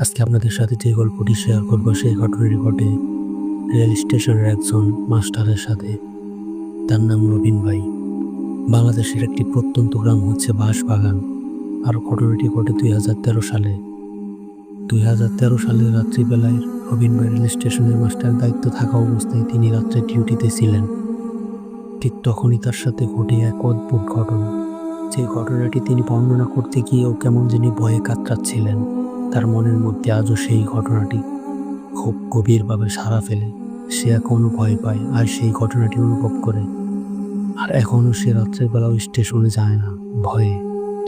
আজকে আপনাদের সাথে যে গল্পটি শেয়ার করব সেই ঘটনাটি ঘটে রেল স্টেশনের একজন মাস্টারের সাথে। তার নাম রবিন ভাই। বাংলাদেশের একটি প্রত্যন্ত গ্রাম হচ্ছে বাঁশবাগান। আর ঘটনাটি ঘটে দুই হাজার তেরো সালে। দুই হাজার তেরো সালের রাত্রিবেলায় রবিন ভাই রেল স্টেশনের মাস্টার দায়িত্ব থাকা অবস্থায় তিনি রাত্রে ডিউটিতে ছিলেন। ঠিক তখনই তার সাথে ঘটে এক অদ্ভুত ঘটনা। যে ঘটনাটি তিনি বর্ণনা করতে গিয়েও কেমন যিনি ভয়ে কাতরাচ্ছিলেন। তার মনের মধ্যে আজও সেই ঘটনাটি খুব গভীরভাবে সাড়া ফেলে। সে এখনও ভয় পায় আর সেই ঘটনাটি অনুভব করে। আর এখনও সে রাত্রের বেলাও স্টেশনে যায় না, ভয়ে।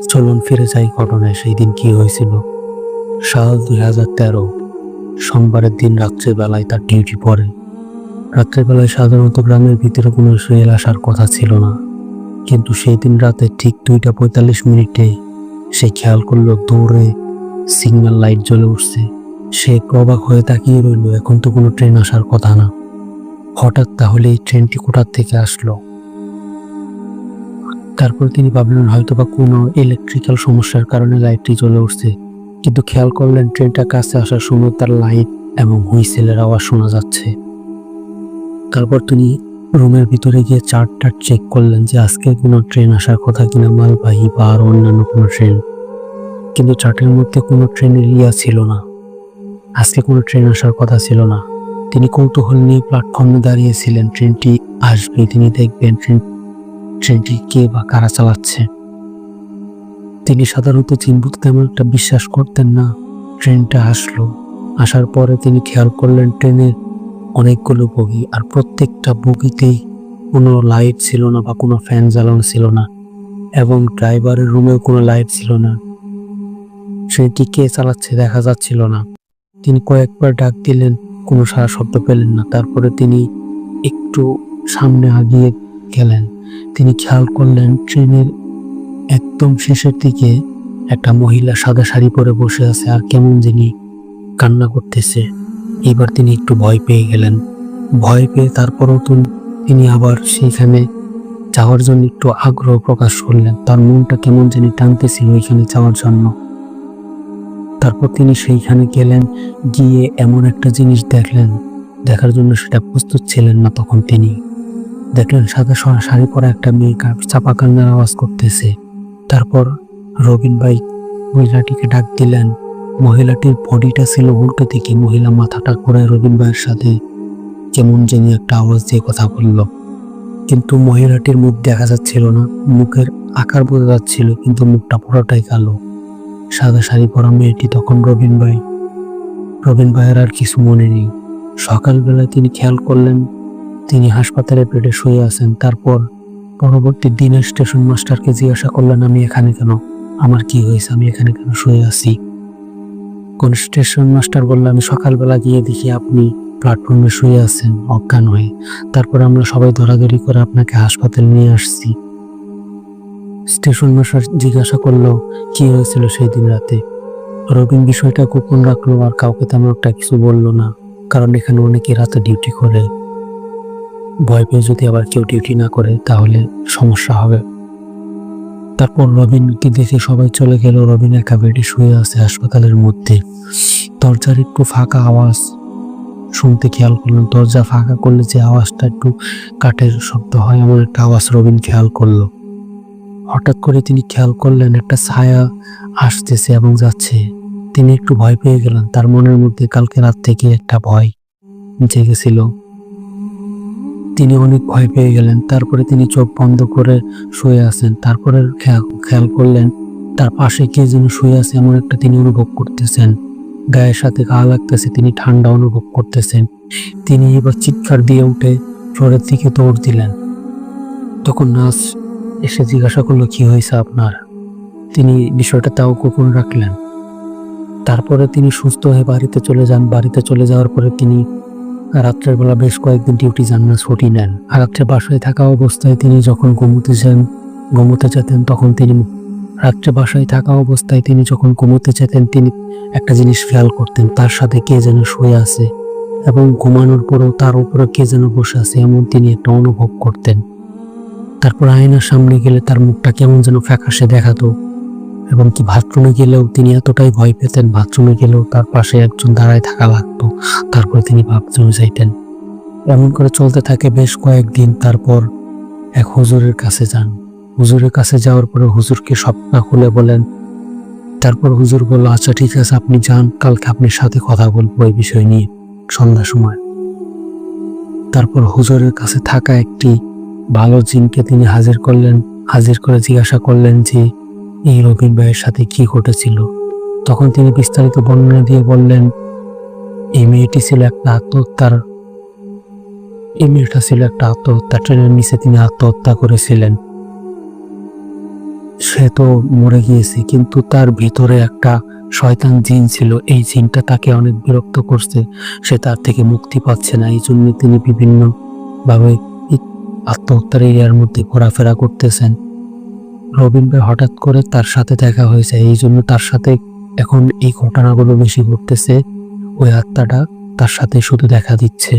চলুন ফিরে যাই ঘটনায়, সেই দিন কি হয়েছিল। সাল দুই হাজার তেরো, সোমবারের দিন রাত্রের বেলায় তার ডিউটি পড়ে। রাত্রের বেলায় সাধারণত গ্রামের ভিতরে কোনো রেল আসার কথা ছিল না। কিন্তু সেই দিন রাতে ঠিক দুইটা পঁয়তাল্লিশ মিনিটে সে খেয়াল করল দৌড়ে সিগন্যাল লাইট জ্বলে উঠছে। সে অবাক হয়ে তাকিয়ে রইল, এখন তো কোনো ট্রেন আসার কথা না। হঠাৎ তাহলে এই ট্রেনটি কোথার থেকে আসলো? তারপর তিনি ভাবলেন হয়তো বা কোনো ইলেকট্রিক্যাল সমস্যার কারণে লাইটটি জ্বলে উঠছে। কিন্তু খেয়াল করলেন ট্রেনটা কাছে আসার সময় তার লাইট এবং হুইসেলের আওয়াজ শোনা যাচ্ছে। তারপর তিনি রুমের ভিতরে গিয়ে চার্টটা চেক করলেন যে আজকে কোনো ট্রেন আসার কথা কিনা মালবাহী বা আর অন্যান্য কোনো ট্রেন কিন্তু চার্টের মধ্যে কোনো ট্রেনের ইয়া ছিল না। আজকে কোনো ট্রেন আসার কথা ছিল না। তিনি কৌতূহল নিয়ে প্ল্যাটফর্মে দাঁড়িয়েছিলেন। ট্রেনটি আসবে, তিনি দেখবেন ট্রেন, ট্রেনটি কে বা কারা চালাচ্ছে। তিনি সাধারণত চিনবুক তেমন একটা বিশ্বাস করতেন না। ট্রেনটা আসলো। আসার পরে তিনি খেয়াল করলেন ট্রেনের অনেকগুলো বগি আর প্রত্যেকটা বগিতেই কোনো লাইট ছিল না বা কোনো ফ্যান জ্বালানো ছিল না। এবং ড্রাইভারের রুমেও কোনো লাইট ছিল না। ট্রেনটি কে চালাচ্ছে, দেখা যাচ্ছিল না। তিনি কয়েকবার ডাক দিলেন, কোনো সারা শব্দ পেলেন না। তারপরে তিনি একটু সামনে আগিয়ে গেলেন। তিনি খেয়াল করলেন, ট্রেনের একদম শেষের দিকে একটা মহিলা সাদা শাড়ি পরে বসে আছে আর কেমন যিনি কান্না করতেছে। এবার তিনি একটু ভয় পেয়ে গেলেন। ভয় পেয়ে তারপরও তুন- আবার সেখানে যাওয়ার জন্য একটু আগ্রহ প্রকাশ করলেন। তার মনটা কেমন জানি টানতেছিল ওইখানে যাওয়ার জন্য। তারপর তিনি সেইখানে গেলেন, গিয়ে এমন একটা জিনিস দেখলেন। দেখার জন্য সেটা প্রস্তুত ছিলেন না তখন তিনি। দেখলেন সাদা শাড়ি পরা একটা মেয়ে চাপা কান্নার আওয়াজ করতেছে। তারপর রবিন ভাই মহিলাটিকে ডাক দিলেন। মহিলাটির বডিটা ছিল উল্টো দিকে, মহিলা মাথাটা করে রবিন ভাইয়ের সাথে। কেমন জানি একটা আওয়াজ দিয়ে কথা বলল। কিন্তু মহিলাটির মুখ দেখা যাচ্ছিল না, মুখের আকার বোঝা যাচ্ছিল, কিন্তু মুখটা পুরোটাই কালো। সাদা শাড়ি পরা মেয়েটি তখন রবিন ভাই। রবিন ভাইয়ের আর কিছু মনে নেই। সকালবেলায় তিনি খেয়াল করলেন, তিনি হাসপাতালে বেডে শুয়ে আছেন। তারপর পরবর্তী দিনে স্টেশন মাস্টারকে জিজ্ঞাসা করলেন, আমি এখানে কেন? আমার কি হয়েছে? আমি এখানে কেন শুয়ে আছি? কোন স্টেশন মাস্টার বলল, আমি সকালবেলা গিয়ে দেখি আপনি প্ল্যাটফর্মে শুয়ে আছেন, অজ্ঞান হয়ে। তারপর আমরা সবাই ধরাধরি করে আপনাকে হাসপাতালে নিয়ে আসছি। স্টেশন মাস্টার জিজ্ঞাসা করল, কি হয়েছিল সেই দিন রাতে? রবিন বিষয়টা গোপন রাখল আর কাউকে তেমন একটা কিছু বলল না, কারণ এখানে অনেকে রাতে ডিউটি করে। ভয় পেয়ে যদি আবার কেউ ডিউটি না করে, তাহলে সমস্যা হবে। তারপর রবিনকে দেখে সবাই চলে গেল। রবিন একা বেডে শুয়ে আছে হাসপাতালের মধ্যে। দরজার একটু ফাঁকা আওয়াজ। শুনতে খেয়াল করলেন দরজা ফাঁকা করলে যে আওয়াজটা একটু কাঠের শব্দ হয়, এমন একটা আওয়াজ রবিন খেয়াল করল। হঠাৎ করে তিনি খেয়াল করলেন একটা ছায়া আসতেছে এবং যাচ্ছে। তিনি একটু ভয় পেয়ে গেলেন, তার মনের মধ্যে কালকে রাত থেকে একটা ভয় জেগেছিল। তিনি অনেক ভয় পেয়ে গেলেন, তারপরে তিনি চোখ বন্ধ করে শুয়ে আছেন, তারপরে খেয়া- খেয়াল করলেন, তার পাশে কে যেন শুয়ে আছে এমন একটা তিনি অনুভব করতেছেন। গায়ের সাথে গা লাগতেছে, তিনি ঠান্ডা অনুভব করতেছেন। তিনি এবার চিৎকার দিয়ে উঠে ফ্লোরের দিকে দৌড় দিলেন। তখন নার্স এসে জিজ্ঞাসা করল, কি হয়েছে আপনার? তিনি বিষয়টা তাও গোপন রাখলেন। তারপরে তিনি সুস্থ হয়ে বাড়িতে চলে যান। বাড়িতে চলে যাওয়ার পরে তিনি রাত্রের বেলা বেশ কয়েকদিন ডিউটি যান না, ছুটি নেন। আর রাত্রে বাসায় থাকা অবস্থায় তিনি যখন ঘুমোতে যান, ঘুমোতে যেতেন, তখন তিনি রাত্রে বাসায় থাকা অবস্থায় তিনি যখন ঘুমোতে যেতেন, তিনি একটা জিনিস খেয়াল করতেন, তার সাথে কে যেন শুয়ে আছে এবং ঘুমানোর পরেও তার উপরে কে যেন বসে আছে, এমন তিনি একটা অনুভব করতেন। তারপর আয়নার সামনে গেলে তার মুখটা কেমন যেন ফ্যাকাশে দেখাতো এবং কি বাথরুমে গেলেও তিনি এতটাই ভয় পেতেন, বাথরুমে গেলেও তার পাশে একজন দাঁড়ায় থাকা লাগতো। তারপর তিনি বাথরুমে যাইতেন। এমন করে চলতে থাকে বেশ কয়েকদিন, তারপর এক হুজুরের কাছে যান। হুজুরের কাছে যাওয়ার পরে হুজুরকে সবটা খুলে বলেন, তারপর হুজুর বলল আচ্ছা ঠিক আছে, আপনি যান, কালকে আপনার সাথে কথা বলব এই বিষয় নিয়ে সন্ধ্যার সময়। তারপর হুজুরের কাছে থাকা একটি ভালো জিনকে তিনি হাজির করলেন, হাজির করে জিজ্ঞাসা করলেন যে, এই রবিন ভাইয়ের সাথে কি ঘটেছিল? তখন তিনি বিস্তারিত বর্ণনা দিয়ে বললেন, এই মেয়েটি ছিল একটা আত্মহত্যার, এই মেয়েটা ছিল একটা আত্মহত্যা, ট্রেনের নিচে তিনি আত্মহত্যা করেছিলেন। সে তো মরে গিয়েছে, কিন্তু তার ভিতরে একটা শয়তান জিন ছিল, এই জিনটা তাকে অনেক বিরক্ত করছে, সে তার থেকে মুক্তি পাচ্ছে না এই জন্য তিনি বিভিন্ন ভাবে এই আত্মহত্যার এরিয়ার মধ্যে ঘোরাফেরা করতেছেন। রবিন ভাই হঠাৎ করে তার সাথে দেখা হয়েছে, এই জন্য তার সাথে এখন এই ঘটনাগুলো বেশি ঘটতেছে। ওই আত্মাটা তার সাথে শুধু দেখা দিচ্ছে।